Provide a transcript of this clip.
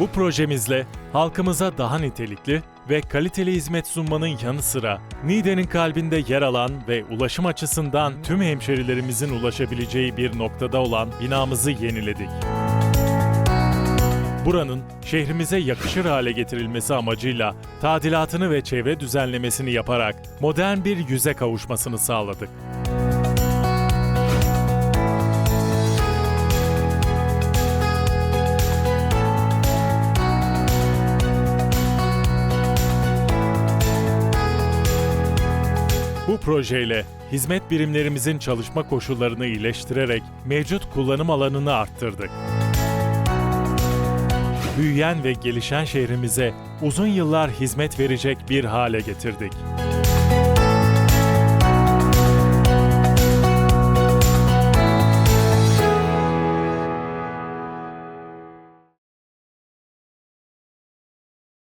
Bu projemizle halkımıza daha nitelikli ve kaliteli hizmet sunmanın yanı sıra Niğde'nin kalbinde yer alan ve ulaşım açısından tüm hemşerilerimizin ulaşabileceği bir noktada olan binamızı yeniledik. Buranın şehrimize yakışır hale getirilmesi amacıyla tadilatını ve çevre düzenlemesini yaparak modern bir yüze kavuşmasını sağladık. Bu projeyle hizmet birimlerimizin çalışma koşullarını iyileştirerek mevcut kullanım alanını arttırdık. Büyüyen ve gelişen şehrimize uzun yıllar hizmet verecek bir hale getirdik.